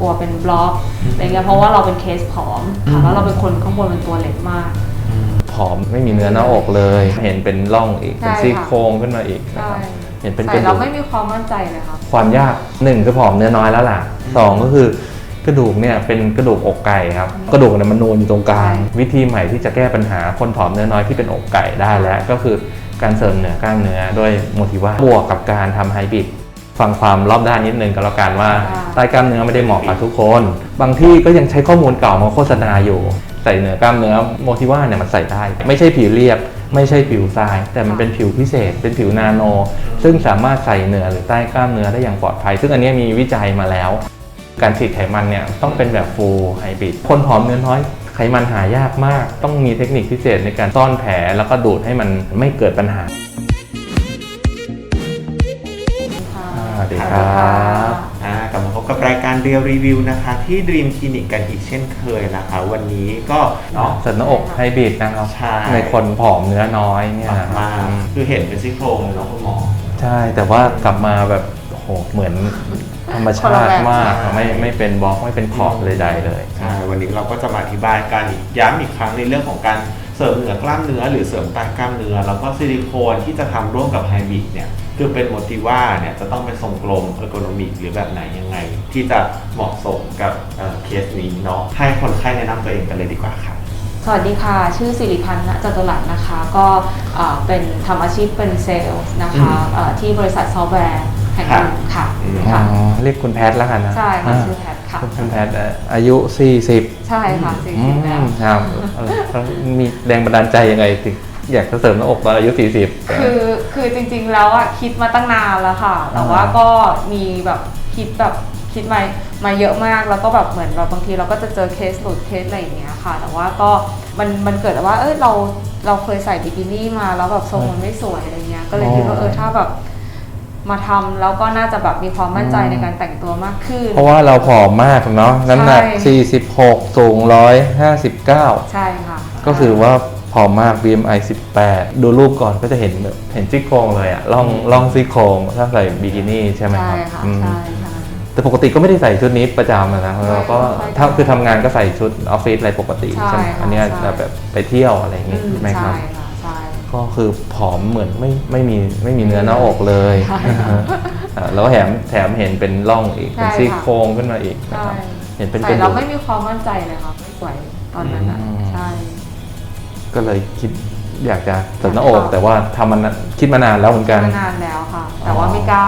กลัวเป็นบล็อกอะไรเงี้ยเพราะว่าเราเป็นเคสผอมค่ะแล้วเราเป็นคนข้างบนเป็นตัวเล็กมาก ผอมไม่มีเนื้อหน้าอกเลย เห็นเป็นร่องอีก ใช่เป็นซี่ค่ะโครงขึ้นมาอีกนะใช่ครับเห็นเป็นกใส่ระเราดูกไม่มีความมั่นใจเลยค่ะ ความยากหนึ่งคือผอมเนื้อน้อยแล้วล่ะสองก็คือกระดูกเนี่ยเป็นกระดูกอกไก่ครับ กระดูกเนี่ยมันนูนอยู่ตรงกลาง ใช่ วิธีใหม่ที่จะแก้ปัญหาคนผอมเนื้อน้อยที่เป็นอกไก่ได้แล้ว ก็คือการเสริมเหนือกล้ามเนื้อด้วยโมทิว่าบวกกับการทำไฮบริด ฟังความรอบด้านนิดนึงก็แล้วกันว่าใต้กล้ามเนื้อไม่ได้เหมาะกับทุกคน บางที่ก็ยังใช้ข้อมูลเก่ามาโฆษณาอยู่ ใส่เหนือกล้ามเนื้อโมทิว่าเนี่ยมันใส่ได้ ไม่ใช่ผิวเรียบ ไม่ใช่ผิวทราย แต่มันเป็นผิวพิเศษ เป็นผิวนาโน ซึ่งสามารถใส่เหนือหรือใต้กล้ามเนื้อได้อย่างปลอดภัย ซึ่งอันเนี้ยมีวิจัยมาแล้ว การฉีดไขมันเนี่ยต้องเป็นแบบฟูลไฮบริดคนผอมเนื้อน้อยไขมันหายากมาก ต้องมีเทคนิคพิเศษในการซ่อนแผลแล้วก็ดูดให้มันไม่เกิดปัญหา ดีครับอ่ากลับมาพบกับรายการเรียวรีวิวนะคะ ที่ Dream Clinic กันอีกเช่นเคยนะคะ วันนี้ก็เนาะเสริมหน้าอกไฮบริดนะครับใช่ ในคนผอมเนื้อน้อยเนี่ยนะคมารับกอืมคือเห็นเป็นซี่โครงเลยเนาะคุณหมอ ใช่แต่ว่ากลับมาแบบโอ้โหเหมือนธรรมชาติมากคนละแบบ ไม่ไม่เป็นบล็อกไม่เป็นขอบเลยใดเลย ใช่วันนี้เราก็จะมาอธิบายการอีกย้ำอีกครั้งในเรื่องของการเสริมเหนือกล้ามเนื้อ หรือเสริมใต้กล้ามเนื้อ แล้วก็ซิลิโคนที่จะทำร่วมกับไฮบริดเนี่ย คือเป็นโมติว่าเนี่ยจะต้องเป็นทรงกลมเออร์โกนมิกหรือแบบไหนยังไง ที่จะเหมาะสมกับเอ่อเคสนี้เนาะให้คนไข้แนะนำตัวเองกันเลยดีกว่าค่ะ สวัสดีค่ะ ชื่อสิริพันธ์ณจตุรัสนะคะ ก็เอ่อเป็นทำอาชีพเป็นเซลล์นะคะอืมเอ่อที่บริษัทซอฟต์แวร์แห่งหนึ่งค่ะอืม อ๋อค่ะ เรียกคุณแพทย์แล้วกันนะใช่ค่ะ อ่าชื่อแพทย์ค่ะ คุณแพทย์เอ่ออายุ 40ใช่ค่ะสี่อืสิบมแล้วครับเออแล้วมีแรงบันดาลใจยังไงถึง อยากจะเสริมหน้าอกตอนอายุ 40คือคือจริงๆแล้วอะคิดมาตั้งนานแล้วค่ะ แต่ว่าอ่า ก็มีแบบคิดแบบคิดมามาเยอะมากแล้วก็แบบเหมือนแบบบางทีเราก็จะเจอเคสหลุดเคสอะไรอย่างเงี้ยค่ะ แต่ว่าก็มันมันเกิดว่าเอ้ยเราเราเคยใส่บิกินี่มาแล้วแบบทรงมันไม่สวยอะไรเงี้ยก็เลยคิดว่าเออถ้าแบบมาทำแล้วก็น่าจะแบบมีความมั่นใจในการแต่งตัวมากขึ้น เพราะว่าเราผอมมากเนาะน้ำหนัก ใช่ 46 สูง 159 ใช่ค่ะ ก็คือว่า ผอมมาก BMI 18 ดูรูปก่อนก็จะเห็นแบบเห็นซี่โครงเลยอะล่องล่องซี่โครงถ้าใส่บิกินี่ใช่ไหมใช่ครับค่ะอืมใช่ใช่ แต่ปกติก็ไม่ได้ใส่ชุดนี้ประจำอะนะเราก็ใช่ถ้าคือทำงานก็ใส่ชุดออฟฟิศอะไรปกติใช่ใช่ไหมค่ะอันเนี้ยใช่ จะแบบไปเที่ยวอะไรอย่างงี้อืมใช่ไหมครับใช่ค่ะใช่ ก็คือผอมเหมือนไม่ไม่มีไม่มีเนื้อหน้าอกเลยใช่อ่าแล้วแถมแถมเห็นเป็นร่องอีก เป็นใช่ซี่ค่ะโครงขึ้นมาอีกนะใช่ครับ เห็นเป็นกใส่ระเราดูกไม่มีความมั่นใจเลยค่ะไม่สวยตอนนั้นอะอืม ใช่ ก็เลยคิดอยากจะเสริมหน้าอกแต่ว่าทำมันคิดมานานแล้วเหมือนกัน มานานแล้วค่ะ แต่ว่าไม่กล้า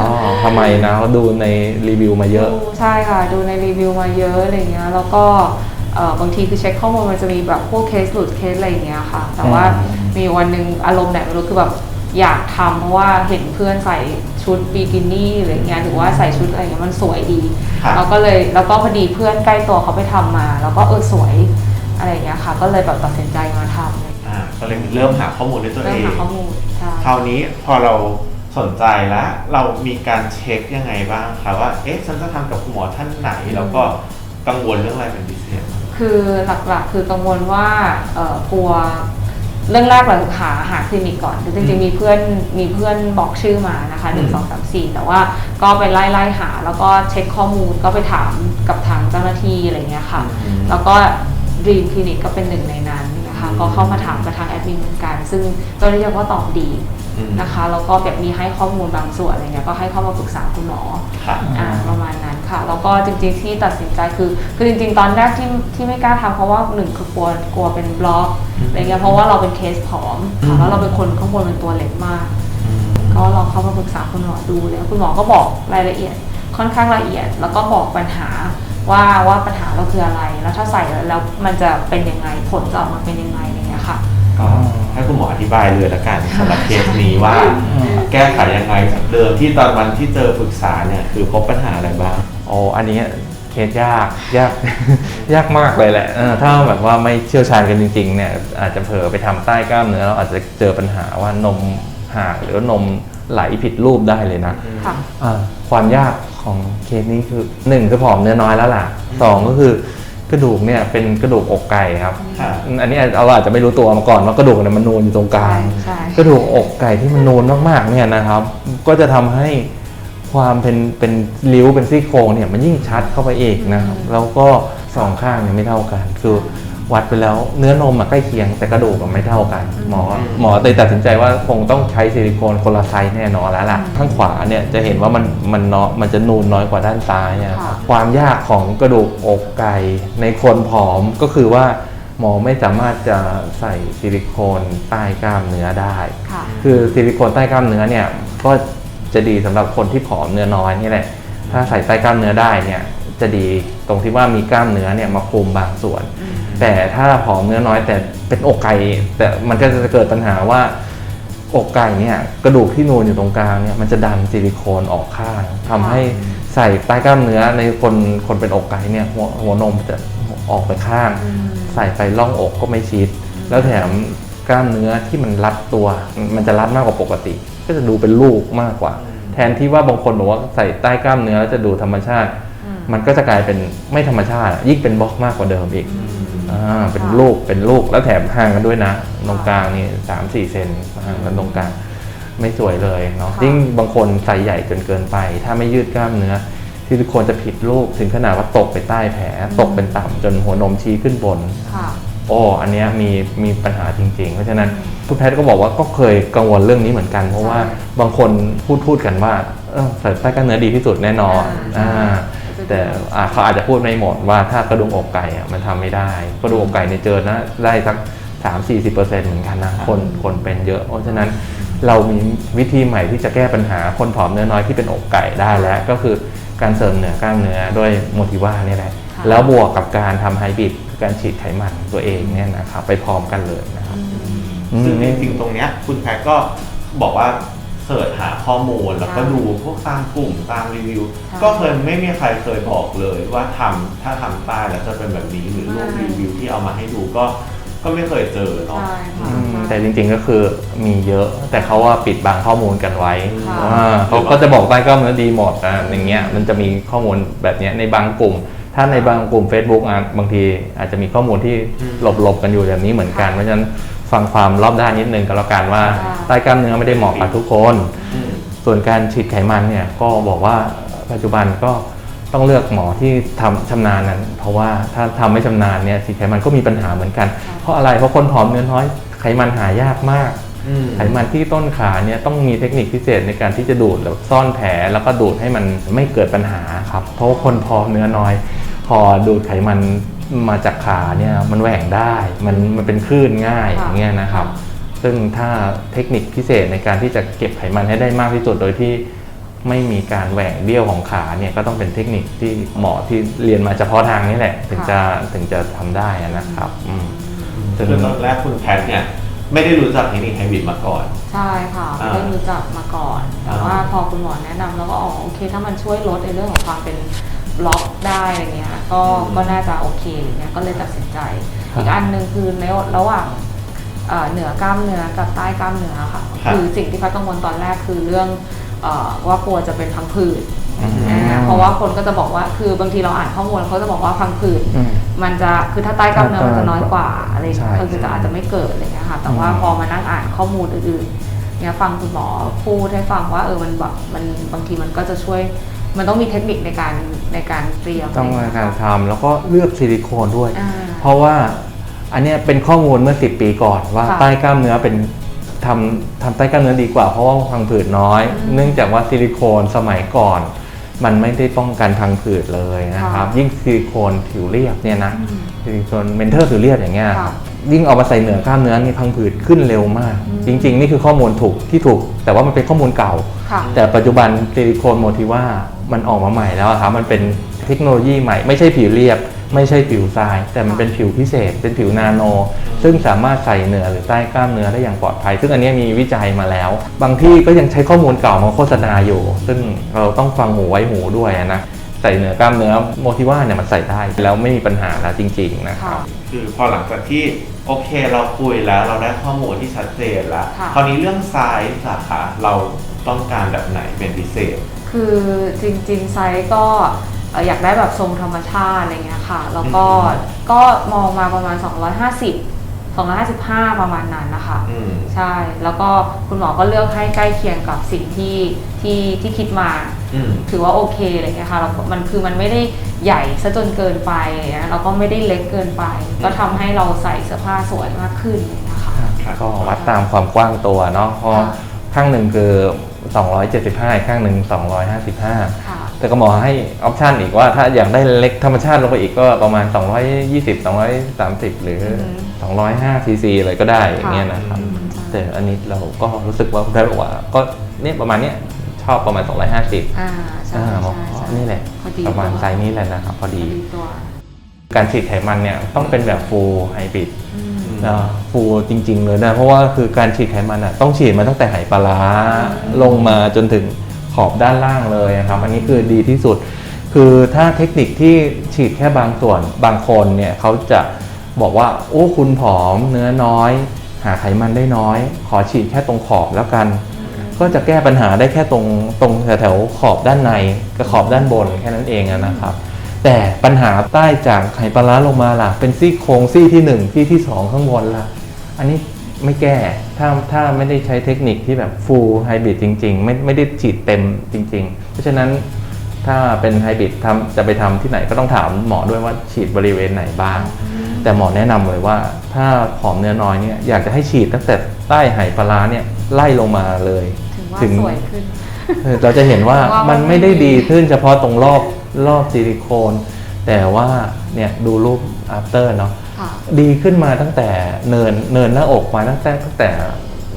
อ๋อทำไมนะเขาดูในรีวิวมาเยอะ ดูใช่ค่ะ ดูในรีวิวมาเยอะอะไรเงี้ย แล้วก็เอ่อบางทีคือเช็คข้อมูลมันจะมีแบบพวกเคสหลุดเคสอะไรอย่างเงี้ยค่ะ แต่ว่าอืม มีวันหนึ่งอารมณ์ไหนไม่รู้คือแบบอยากทำเพราะว่าเห็นเพื่อนใส่ชุดบิกินี่อะไรเงี้ยหรือว่าใส่ชุดอะไรเงี้ยมันสวยดี ครับแล้วก็เลยแล้วก็พอดีเพื่อนใกล้ตัวเขาไปทำมา แล้วก็เออสวย อะไรเงี้ยค่ะ ก็เลยแบบตัดสินใจมาทำอ่าก็เลยเริ่มหาข้อมูลด้วยตัวเริ่เอมหางข้อมูลใช่ คราวนี้พอเราสนใจแล้ว เรามีการเช็คยังไงบ้างคะว่า เอ๊ะฉันจะทำกับคุณหมอท่านไหน แล้วก็กังวลเรื่องอะไรเป็นพิเศษ คือหลักๆคือกังวลว่าเอ่อกลัวเรื่องแรกเราหาหาคลินิกก่อนคือจริงๆมีเพื่อนมีเพื่อนบอกชื่อมานะคะหนึ่งสองสามสี่แต่ว่าก็ไปไล่ไล่หา แล้วก็เช็คข้อมูลก็ไปถามกับทางเจ้าหน้าที่อะไรเงี้ยค่ะ อืม แล้วก็ ดีมคลินิกก็เป็นหนึ่งในนั้นนะคะอืมก็เข้ามาถามกับทางแอดมินเหมือนกันซึ่งเจ้าหน้าที่ก็ตอบดีอืมนะคะแล้วก็แบบมีให้ข้อมูลบางส่วนอะไรเงี้ยก็ให้เข้ามาปรึกษาคุณหมอค่ะอ่าประมาณนั้นค่ะแล้วก็จริงๆที่ตัดสินใจคือ คือจริง ๆ ตอนแรกที่ที่ไม่กล้าทำเพราะว่าหนึ่งคือกลัวกลัวเป็นบล็อกอืมอะไรเงี้ยเพราะว่าเราเป็นเคสผอมอืค่ะมแล้วเราเป็นคนข้างบนเป็นตัวเล็กมาก ก็ลองเข้ามาปรึกษาคุณหมอดูแล้วคุณหมอก็บอกรายละเอียดค่อนข้างละเอียด แล้วก็บอกปัญหา ว่าว่าปัญหาเราคืออะไร แล้วถ้าใส่แล้วมันจะเป็นยังไงผลจะออกมาเป็นยังไงอะไรเงี้ยค่ะ ก็ให้คุณหมออธิบายเลยละกันสำหรับเคสนี้ว่าแก้ไขยังไงจากเดิมที่ตอนวันที่เจอปรึกษาเนี่ยคือพบปัญหาอะไรบ้างโอ้อันนี้เคสยากยาก ยากมากเลยแหละเออถ้าแบบว่าไม่เชี่ยวชาญกันจริงๆเนี่ยอาจจะเผลอไปทำใต้กล้ามเนื้อเราอาจจะเจอปัญหาว่านมห่างหรือว่านม ไหลผิดรูปได้เลยนะค่ะ อ่าความยากของเคสนี้คือหนึ่งคือผอมเนื้อน้อยแล้วล่ะสองก็คือกระดูกเนี่ยเป็นกระดูกอกไก่ครับ ค่ะ อันนี้เราอาจจะไม่รู้ตัวมาก่อนว่ากระดูกเนี่ยมันนูนอยู่ตรงกลาง ใช่กระดูกอกไก่ที่มันนูนมากๆเนี่ยนะครับ ก็จะทำให้คความเป็นเป็นริ้วเป็นซี่โครงเนี่ยมันยิ่งชัดเข้าไปอีกนะครับ แล้วก็สองข้างเนี่ยไม่เท่ากัน คือ วัดไปแล้วเนื้อนมอะใกล้เคียงแต่กระดูกอะไม่เท่ากัน หมอหมอเลยตัดสินใจว่าคงต้องใช้ซิลิโคนคนละไซส์แน่นอนแล้วล่ะ ข้างขวาเนี่ยจะเห็นว่ามันมันเนาะมันจะนูนน้อยกว่าด้านซ้ายอะครับความยากของกระดูกอกไก่ในคนผอมก็คือว่าหมอไม่สามารถจะใส่ซิลิโคนใต้กล้ามเนื้อได้ ค่ะ คือซิลิโคนใต้กล้ามเนื้อเนี่ยก็จะดีสำหรับคนที่ผอมเนื้อน้อยนี่แหละถ้าใส่ใต้กล้ามเนื้อได้เนี่ยจะดีตรงที่ว่ามีกล้ามเนื้อเนี่ยมาคุมบางส่วน แต่ถ้าผอมเนื้อน้อยแต่เป็นอกไก่แต่มันก็จะเกิดปัญหาว่าอกไก่เนี่ยกระดูกที่นูนอยู่ตรงกลางเนี่ยมันจะดันซิลิโคนออกข้างทำให้ใส่ใต้กล้ามเนื้อในคนคนเป็นอกไก่เนี่ยหัวหัวนมจะออกไปข้าง ใส่ไปล่องอกก็ไม่ชิด แล้วแถมกล้ามเนื้อที่มันรัดตัว มันจะรัดมากกว่าปกติ ก็จะดูเป็นลูกมากกว่า แทนที่ว่าบางคนบอกว่าใส่ใต้กล้ามเนื้อแล้วจะดูธรรมชาติ มันก็จะกลายเป็นไม่ธรรมชาติ ยิ่งเป็นบล็อกมากกว่าเดิมอีก อ่าเป็นลูกเป็นลูกแล้วแถมห่างกันด้วยนะตรงกลางนี่สามสี่เซนห่างกันตรงกลางไม่สวยเลยเนาะค่ะ ยิ่งบางคนใส่ใหญ่จนเกินไป ถ้าไม่ยืดกล้ามเนื้อซิลิโคนจะผิดรูปถึงขนาดว่าตกไปใต้แผล ตกเป็นต่ำจนหัวนมชี้ขึ้นบน ค่ะ โอ้ อันเนี้ยมีมีปัญหาจริง ๆ เพราะฉะนั้นคุณแพทย์ก็บอกว่าก็เคยกังวลเรื่องนี้เหมือนกัน เพราะว่าใช่บางคนพูดพูดกันว่าเออใส่ใต้กล้ามเนื้อดีที่สุดแน่นอนอ่า อ่า แต่อ่าเขาอาจจะพูดไม่หมดว่าถ้ากระดูกอกไก่อะมันทำไม่ได้ กระดูกอกไก่เนี่ยเจอนะได้สักสามสี่สิบเปอร์เซ็นต์เหมือนกันนะคนคนเป็นเยอะ เพราะฉะนั้นเรามีวิธีใหม่ที่จะแก้ปัญหาคนผอมเนื้อน้อยที่เป็นอกไก่ได้แล้ว ก็คือการเสริมเนื้อกล้ามเนื้อด้วยโมทิว่านี่แหละค่ะแล้วบวกกับการทำไฮบริดคือการฉีดไขมันตัวเองเนี่ยนะครับไปพร้อมกันเลยนะครับซึ่งอืจมริงๆตรงเนี้ยคุณแพทก็บอกว่า เสิร์ชหาข้อมูล แล้วก็ใช่ดูพวกตามกลุ่มตามรีวิวใช่ก็เคยไม่มีใครเคยบอกเลยว่าทำถ้าทำใต้แล้วจะเป็นแบบนี้หรือรูปใช่รีวิวที่เอามาให้ดูก็ก็ไม่เคยเจอเนาะใช่ค่ะอืมแต่จริงๆก็คือมีเยอะ แต่เขาว่าปิดบังข้อมูลกันไว้ค่ะอ่าเขาก็จะบอกใต้กล้ามเนื้อดีหมดนะอย่างเงี้ยมันจะมีข้อมูลแบบเนี้ยในบางกลุ่ม ถ้าในบางกลุ่ม Facebook อะบางทีอาจจะมีข้อมูลที่อืมหลบๆกันอยู่แบบนี้เหมือนกันเพราะฉะนั้น ฟังความรอบด้านนิดนึงก็แล้วกันว่าค่ะใต้กล้ามเนื้อไม่ได้เหมาะกับทุกคนอืมส่วนการฉีดไขมันเนี่ยก็บอกว่าปัจจุบันก็ต้องเลือกหมอที่ทำชำนาญนั้น เพราะว่าถ้าทำไม่ชำนาญเนี่ยฉีดไขมันก็มีปัญหาเหมือนกัน เพราะอะไรเพราะคนผอมเนื้อน้อยไขมันหายากมากอืมไขมันที่ต้นขาเนี่ยต้องมีเทคนิคพิเศษในการที่จะดูดแล้วซ่อนแผลแล้วก็ดูดให้มันไม่เกิดปัญหาครับ เพราะว่าคนผอมเนื้อน้อย พอดูดไขมัน มาจากขาเนี่ยมันแหว่งได้มันมันเป็นคลื่นง่ายค่ะ อย่างเงี้ยนะครับ ซึ่งถ้าเทคนิคพิเศษในการที่จะเก็บไขมันให้ได้มากที่สุดโดยที่ไม่มีการแหว่งเบี้ยวของขาเนี่ยก็ต้องเป็นเทคนิคที่หมอที่เรียนมาเฉพาะทางนี่แหละ ถึงจะถึงจะทำได้นะครับอืมคือตอนแรกคุณแพทเนี่ยไม่ได้รู้จักเทคนิคไฮบริดมาก่อน ใช่ค่ะอ่าไม่ได้รู้จักมาก่อน แต่อ่า ว่าพอคุณหมอแนะนำแล้วก็อ๋อโอเค ถ้ามันช่วยลดในเรื่องของความเป็นบ ล็อกได้อะไรเงี้ยก็ก็น่าจะโอเคอะไรเงี้ยก็เลยตัดสินใจครับอีกอันหนึ่งคือในระหว่างเอ่อเหนือกล้ามเนื้อกับใต้กล้ามเนื้อค่ะครับคือสิ่งที่เขากังวลตอนแรกคือเรื่องเอ่อว่ากลัวจะเป็นพังผืดอืมนะเพราะว่าคนก็จะบอกว่าคือบางทีเราอ่านข้อมูลเขาจะบอกว่าพังผืดอืมมันจะคือถ้าใต้กล้ามเนื้อมันจะน้อยกว่าอะไรอย่างเงี้ยใช่คือจะอาจจะไม่เกิดอะไรเงี้ยค่ะแต่ว่าอืมพอมานั่งอ่านข้อมูลอื่นๆเนี่ยฟังคุณหมอพูดให้ฟังว่าเออมันแบบมันบางทีมันก็จะช่วย มันต้องมีเทคนิคในการในการเตรียมต้องะในไเยการค่ะทำแล้วก็เลือกซิลิโคนด้วย อ่า เพราะว่าอันเนี้ยเป็นข้อมูลเมื่อ 10 ปีก่อนว่าค่ะใต้กล้ามเนื้อเป็นทำทำใต้กล้ามเนื้อดีกว่าเพราะว่าพังผืดน้อย อืมเนื่องจากว่าซิลิโคนสมัยก่อน มันไม่ได้ป้องกันพังผืดเลยนะครับ ค่ะยิ่งซิลิโคนผิวเรียบเนี่ยนะอืมซิลิโคนเมนเทอร์ผิวเรียบอย่างเงี้ยค่ะ ครับ ยิ่งเอามาใส่เหนือกล้ามเนื้อนี่พังผืดขึ้นเร็วมากอืมจริง ๆ นี่คือข้อมูลถูกที่ถูก แต่ว่ามันเป็นข้อมูลเก่า ค่ะแต่ปัจจุบันซิลิโคนโมทิว่ามันออกมาใหม่แล้วอะครับมันเป็นเทคโนโลยีใหม่ ไม่ใช่ผิวเรียบ ไม่ใช่ผิวทราย แต่มันเป็นผิวพิเศษ เป็นผิวนาโน ซึ่งสามารถใส่เหนือหรือใต้กล้ามเนื้อได้อย่างปลอดภัย ซึ่งอันเนี้ยมีวิจัยมาแล้ว บางที่ก็ยังใช้ข้อมูลเก่ามาโฆษณาอยู่ ซึ่งเราต้องฟังหูไว้หูด้วยอะนะใส่เหนือกล้ามเนื้อโมทิว่าเนี่ยมันใส่ได้แล้วไม่มีปัญหาแล้วจริงๆนะครับ ค่ะ คือพอหลังจากที่ โอเคเราคุยแล้วเราได้ข้อมูลที่ชัดเจนแล้ว ค่ะ คราวนี้เรื่องไซส์สาขาเราต้องการแบบไหนเป็นพิเศษ คือจริงๆไซส์ก็เอ่ออยากได้แบบทรงธรรมชาติอะไรเงี้ยค่ะ แล้วก็อืม ก็มองมาประมาณ 250 255 ประมาณนั้นนะคะ อืม ใช่ แล้วก็คุณหมอก็เลือกให้ใกล้เคียงกับสิ่งที่ที่ที่คิดมา อืม ถือว่าโอเคอะไรเงี้ยค่ะแล้วมันคือมันไม่ได้ใหญ่ซะจนเกินไปอะไรเงี้ยแล้วก็ไม่ได้เล็กเกินไป ก็ทำให้เราใส่เสื้อผ้าสวยมากขึ้นนะคะ ครับก็วัดตามความกว้างตัวเนาะเพราะค่ะ ข้างหนึ่งคือ 275อีกข้างหนึ่ง255 ค่ะ แต่ก็หมอให้ออปชันอีกว่าถ้าอยากได้เล็กธรรมชาติลงไปอีกก็ประมาณ 220 230 หรืออือฮึ 205ซีซีอะไรก็ได้อย่างเงี้ยนะครับอืมใช่แต่อันนี้เราก็รู้สึกว่าคุณได้บอกว่า ก็เนี่ยประมาณเนี้ยชอบประมาณ 250อ่าใช่อ่าใช่หมอใช่นี่แหละพอดีประมาณตัวไซส์นี้แหละนะครับพอพอดีดีตัวการฉีดไขมันเนี่ยต้องเป็นแบบฟูลไฮบริดอืมฟูลจริง ๆ เลยนะ เพราะว่าคือการฉีดไขมันอะต้องฉีดมาตั้งแต่ไหปลาร้าลงมาจนถึงขอบด้านล่างเลยนะครับ อันนี้คือดีที่สุด คือถ้าเทคนิคที่ฉีดแค่บางส่วนบางคนเนี่ยเขาจะ บอกว่าโอ้คุณผอมเนื้อน้อย หาไขมันได้น้อย ขอฉีดแค่ตรงขอบแล้วกัน ก็จะแก้ปัญหาได้แค่ตรงตรงแถวๆขอบด้านในกับขอบด้านบนแค่นั้นเองนะครับ แต่ปัญหาใต้จากไขปลาร้าลงมาล่ะ เป็นซี่โครงซี่ที่หนึ่งซี่ที่สองข้างบนล่ะ อันนี้ไม่แก้ถ้าถ้าไม่ได้ใช้เทคนิคที่แบบ full hybrid จริง ๆ ไม่ไม่ได้ฉีดเต็มจริง ๆ เพราะฉะนั้นถ้าเป็นไฮบริดทำจะไปทำที่ไหนก็ต้องถามหมอด้วยว่าฉีดบริเวณไหนบ้าง แต่หมอแนะนำเลยว่า ถ้าผอมเนื้อน้อยเนี่ยอยากจะให้ฉีดตั้งแต่ใต้ไหปลาร้าเนี่ยไล่ลงมาเลย ถึงว่าสวยขึ้น เออเราจะเห็นว่าว่ามัมันนไม่ได้ไม่ดี ดีขึ้นเฉพาะตรงรอบรอบซิลิโคน แต่ว่าเนี่ยดูรูป after เนาะ ค่ะ ดีขึ้นมาตั้งแต่เนินเนินหน้าอกมาตั้งแต่ตั้งแต่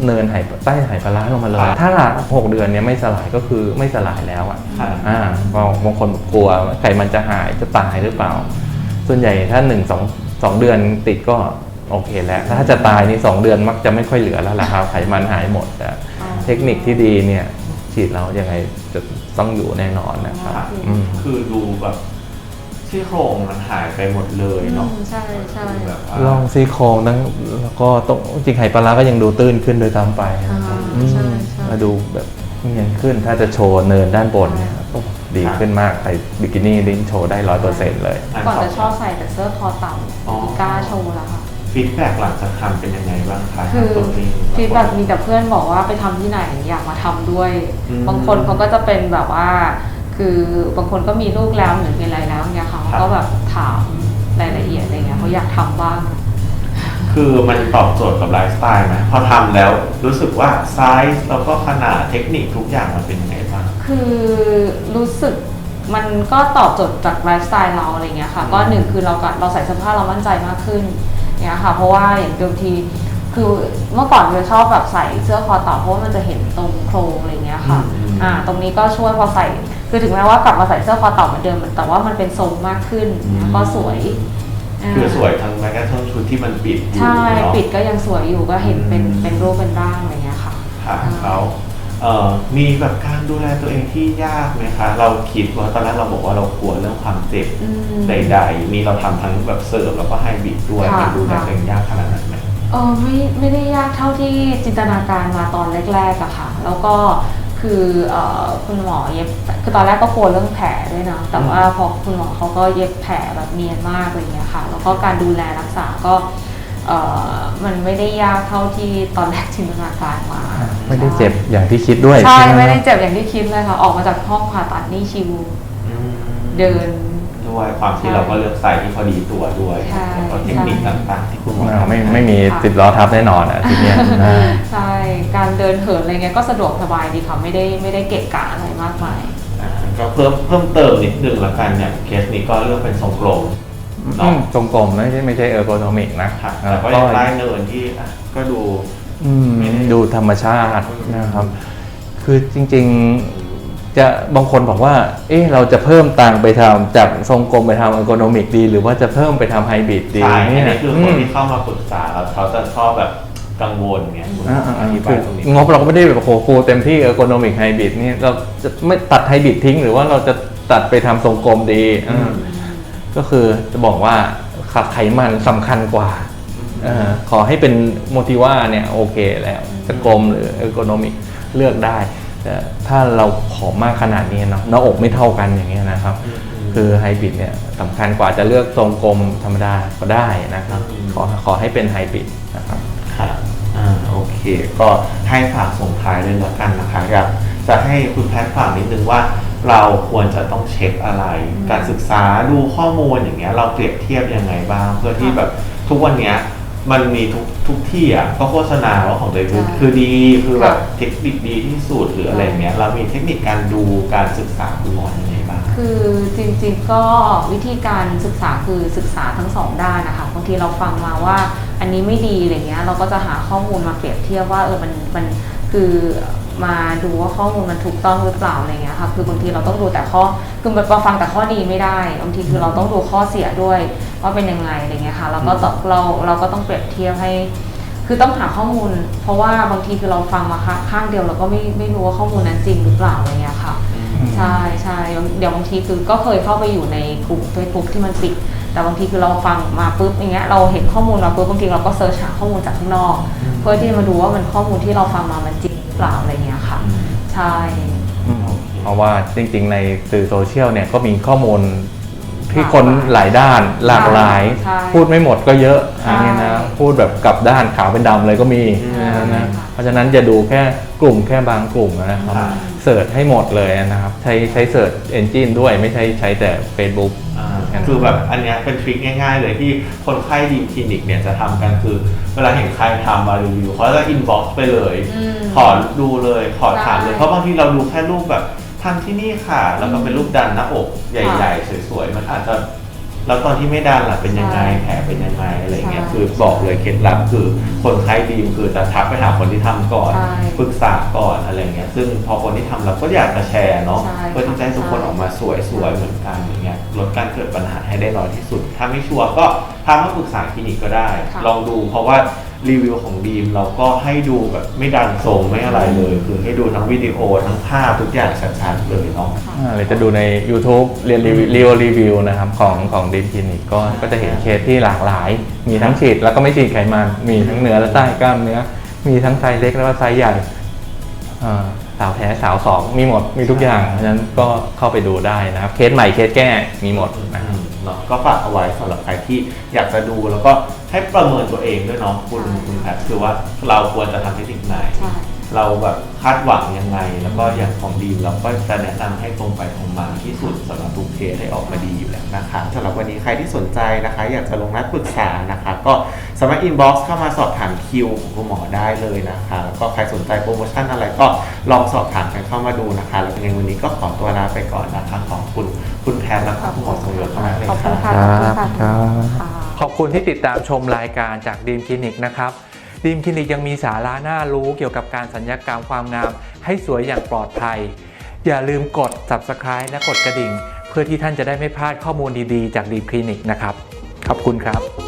เนินไหใต้ไหปลาร้าลงมาเลยถ้าหลักหกเดือนเนี่ยไม่สลายก็คือไม่สลายแล้วอะครับ อ่าบางบางคนกลัวว่าไขมันจะหายจะตายหรือเปล่า ส่วนใหญ่ถ้าหนึ่งสอง สองเดือนติดก็โอเคแล้ว ถ้าจะตายนี่สองเดือนมักจะไม่ค่อยเหลือแล้วล่ะครับไขมันหายหมดแต่อ๋อเทคนิคที่ดีเนี่ยฉีดแล้วยังไงจะต้องอยู่แน่นอนนะครับครับอืม คือดูแบบที่โครงมันหายไปหมดเลยเนาะอืมใช่ใช่คือแบบว่าลองซี่โครงทั้งแล้วก็ต้องจริงไข่ปลาร้าก็ยังดูตื้นขึ้นโดยตามไปนะครับอ่าอืมใช่ใช่ มาดูแบบเนียนขึ้นถ้าจะโชว์เนินด้านบนเนี่ยก็ดีขึ้นมากใส่บิกินี่ลิ้นโชว์ได้ร้อยเปอร์เซ็นต์เลยอันก่อนสงจะชอบใส่แต่เสื้อคอเต่าอ๋อ กล้าโชว์แล้วค่ะฟีดแบ็กหลังจากทำเป็นยังไงบ้างคะคือตัวนี้ฟีดแบ็กมีแต่เพื่อนบอกว่าไปทำที่ไหนอยากมาทำด้วยอืมบางคนเขาก็จะเป็นแบบว่า คือบางคนก็มีลูกแล้วหรือมีอะไรแล้วเนี่ยค่ะเขาก็แบบถามรายละเอียดอะไรเงี้ยเขาอยากทำบ้าง คือมันตอบโจทย์กับไลฟ์สไตล์ไหมพอทำแล้วรู้สึกว่าไซส์แล้วก็ขนาดเทคนิคทุกอย่างมันเป็นยังไงบ้างคือรู้สึก มันก็ตอบโจทย์จากไลฟ์สไตล์เราอะไรเงี้ยค่ะ ก็หนึ่งคือเราก็เราใส่เสื้อผ้าเรามั่นใจมากขึ้นเนี่ยค่ะ เพราะว่าอย่างเดิมทีคือเมื่อก่อนเราชอบแบบใส่เสื้อคอต่อเพราะว่ามันจะเห็นตรงโครงอะไรเงี้ยค่ะอืมอ่า ตรงนี้ก็ช่วยพอใส่ คือถึงแม้ว่ากลับมาใส่เสื้อคอต่อเหมือนเดิมแต่ว่ามันเป็นทรงมากขึ้นแล้วก็สวยาคือสวยทั้งแม้กระทั่งชุดที่มันปิดอยู่ใช่เนาะปิดก็ยังสวยอยู่ก็เห็นเป็นอืมเป็นรูปเป็นร่างอะไรเงี้ยค่ะค่ะแล้ว เอ่อมีแบบการดูแลตัวเองที่ยากไหมคะ เราคิดว่าตอนแรกเราบอกว่าเรากลัวเรื่องความเจ็บอืม ใดๆนี่เราทำทั้งแบบเสิร์ฟแล้วก็ไฮบริดด้วยค่ะมันดูแลตัวเองยากขนาดนั้นไหม เออไม่ไม่ได้ยากเท่าที่จินตนาการมาตอนแรกๆอะค่ะ แล้วก็คือเออคุณหมอเย็บคือตอนแรกก็กลัวเรื่องแผลด้วยนะแต่ว่าพอคุณหมอเขาก็เย็บแผลแบบเนียนมากอะไรเงี้ยค่ะ แล้วก็การดูแลรักษาก็ เออมันไม่ได้ยากเท่าที่ตอนแรกจินตนาการมาไม่ได้เจ็บอย่างที่คิดด้วยใช่หไม่ได้เจ็บอย่างที่คิดเลยค่ะออกมาจากห้องผ่าตัดนี่ชิวเดินด้วยความที่ใช่เราก็เลือกไซส์ที่พอดีตัวด้วยใช่แล้วก็เทคนิคใช่ต่างๆที่คุณหมออ่าทำไม่ไม่มีติดล้อทับแน่นอนอะทีเนี้ยอ่าใช่การเดินเหินอะไรเงี้ยก็สะดวกสบายดีค่ะไม่ได้ไม่ได้เกะกะอะไรมากมายอ่าก็เพิ่มเพิ่มเติมนิดนึงละกันเนี่ยเคสนี้ก็เลือกเป็นทรงกลมอื เนาะมตรงกลมไม่ใช่ไม่ใช่เออร์โกนอมิกนะค่ะเอแต่อก็ก็ยังได้เนินที่อะก็ดูอืมไม่ได้ดูธรรมชาตินะครับ คือจริงๆจะบางคนบอกว่า เอ๊ะเราจะเพิ่มตังค์ไปทำจากทรงกลมไปทำเออร์โกนอมิกดี หรือว่าจะเพิ่มไปทำไฮบริดดีใช่อันเนี่ยนี้คือคนที่เข้ามาปรึกษาเราเขาจะชอบแบบกังวลไงคุณหมอ่าออ่าอธิคืบายอตรงนี้งบเราก็ไม่ได้แบบโอ้โหฟูลเต็มที่เออร์โกนอมิกไฮบริดนี่เราจะไม่ตัดไฮบริดทิ้ง หรือว่าเราจะตัดไปทำทรงกลมดีอ่า ก็คือจะบอกว่าขับไขมันสำคัญกว่าอขอให้เป็นโมทิว่าเนี่ยโอเคแล้วจะกลมหรือเออร์โกนมิกเลือกได้แต่ถ้าเราผอมมากขนาดนี้เนาะหน้าอกไม่เท่ากันอย่างเงี้ยนะครับ คือไฮบริดเนี่ยสำคัญกว่าจะเลือกทรงกลมธรรมดาก็ได้นะครับ ขอขอให้เป็นไฮบริดนะครับค่ะอ่าโอเค ก็ให้ฝากส่งท้ายเลยล้วกันนะคะอยากจะให้คุณแพทย์ฝากนิดนึงว่า เราควรจะต้องเช็คอะไร การศึกษาดูข้อมูลอย่างเงี้ยเราเปรียบเทียบยังไงบ้าง เพื่อที่แบบทุกวันเนี้ยมันมีทุกทุกที่อะก็โฆษณาว่าของตัวเองใช่คือดีคือแบบค่ะเทคนิคดีที่สุดหรืออะไรเงี้ยเรามีเทคนิคการดูการศึกษาคุณหมอยังไงบ้างคือจริงๆก็วิธีการศึกษาคือศึกษาทั้งสองด้านนะคะบางทีเราฟังมาว่าอันนี้ไม่ดีอะไรเงี้ยเราก็จะหาข้อมูลมาเปรียบเทียบว่าเออมันมันคือ มาดูว่าข้อมูลมันถูกต้องหรือเปล่าอะไรเงี้ยค่ะคือบางทีเราต้องดูแต่ข้อคือแบบเราฟังแต่ข้อดีไม่ได้บางทีคือเราต้องดูข้อเสียด้วยว่าเป็นยังไงอะไรเงี้ยค่ะแล้วก็ต้องเราเราก็ต้องเปรียบเทียบให้ คือต้องหาข้อมูล เพราะว่าบางทีคือเราฟังมาข้างเดียวเราก็ไม่ไม่รู้ว่าข้อมูลนั้นจริงหรือเปล่าอะไรเงี้ยค่ะใช่ใช่เดี๋ยวบางทีคือก็เคยเข้าไปอยู่ในกลุ่มเฟซบุ๊กที่มันปิด แต่บางทีคือเราฟังมาปุ๊บอย่างเงี้ยเราเห็นข้อมูลมาปุ๊บบางทีเราก็เซิร์ชหาข้อมูลจากข้างนอกอืมเพื่อที่จะมาดูว่ามันข้อมูลที่เราฟังมามันจริงหรือเปล่าอะไรเงี้ย ค่ะใช่เพราะว่าจริงๆ ในสื่อโซเชียลเนี่ยก็มีข้อมูล ที่หลากคนหลายหลายด้านหลากหลาย ใช่พูดไม่หมดก็เยอะใช่อันนี้นะพูดแบบกลับด้านขาวเป็นดำเลยก็มีใช่นะค่ะเพราะฉะนั้นจะดูแค่กลุ่มแค่บางกลุ่มนะครับค่ะเสิร์ชให้หมดเลยนะครับ ใช้ใช้เสิร์ชเอนจินด้วยไม่ใช่ใช้แต่ Facebook อ่าคือแบบอันเนี้ยเป็นทริคง่ายๆ เลยที่คนไข้ดีมคลินิกเนี่ยจะทำกันคือ เวลาเห็นใครทำมารีวิวเขาจะอินบ็อกซ์ไปเลย อืมขอดูเลยขอถามเลย ใช่ เพราะบางทีเราดูแค่รูปแบบ ทำที่นี่ค่ะ แล้วก็เป็นรูปดันหน้าอกใหญ่ ๆ สวยๆ มันอาจจะแล้วตอนที่ไม่ดันล่ะเป็นยังไงใช่แผลเป็นยังไงอะไรเงี้ยใช่คือบอกเลยเคล็ดลับคือคนไข้ดีมคือจะทักไปหาคนที่ทำก่อนใช่ปรึกษาก่อนอะไรเงี้ยซึ่งพอคนที่ทำเราก็อยากจะแชร์เนาะใช่เพื่อที่จะให้ทุกคนใช่ออกมาสวยๆเหมือนกันอย่างเงี้ยลดการเกิดปัญหาให้ได้น้อยที่สุด ถ้าไม่ชัวร์ก็ทางมาปรึกษาคลินิกก็ได้ค่ะลองดูเพราะว่ารีวิวของดีมเราก็ให้ดูแบบไม่ดันทรงไม่อะไรเลย คือให้ดูทั้งวิดีโอทั้งภาพทุกอย่างชัดๆเลยเนาะอ่าหรือจะดูใน YouTube เรียนรีวิวรีวิวรีวิวนะครับของของดีมคลินิกก็ก็จะเห็นเคสที่หลากหลาย มีทั้งฉีดแล้วก็ไม่ฉีดไขมันมีทั้งเนื้อและใต้กล้ามเนื้อ มีทั้งไซส์เล็กและไซส์ใหญ่อ่าสาวแท้สาวสองมีหมดมีทุกอย่างเพราะฉะนั้นก็เข้าไปดูได้นะครับเคสใหม่เคสแก้มีหมดนะครับ เนาะก็ฝากเอาไว้สำหรับใครที่อยากจะดูแล้วก็ ให้ประเมินตัวเองด้วยเนาะคุณใช่คุณแพทย์คือว่าเราควรจะทำเทคนิคไหน ใช่เราแบบคาดหวังยังไง แล้วก็อย่างของดีมเราก็จะแนะนำให้ตรงไปตรงมาที่สุดสำหรับทุกเคสให้ออกมาดีอยู่แล้วนะคะสำหรับวันนี้ใครที่สนใจนะคะ อยากจะลงนัดปรึกษานะคะ ก็สามารถอินบ็อกซ์เข้ามาสอบถามคิวของคุณหมอได้เลยนะคะแล้วก็ใครสนใจโปรโมชั่นอะไรก็ลองสอบถามกันเข้ามาดูนะคะแล้วในวันนี้ก็ขอตัวลาไปก่อนนะคะขอบคุณคุณแพทย์และคุณหมอสมยศมากเลยขอบคุณค่ะค่ะขอบคุณค่ะครับค่ะ ขอบคุณที่ติดตามชมรายการจากดีมคลินิกนะครับดีมคลินิกยังมีสาระน่ารู้เกี่ยวกับการสัญญกรรมความงาม ให้สวยอย่างปลอดภัย อย่าลืมกด subscribe และกดกระดิ่ง เพื่อที่ท่านจะได้ไม่พลาดข้อมูลดีๆ จากดีมคลินิกนะครับ ขอบคุณครับ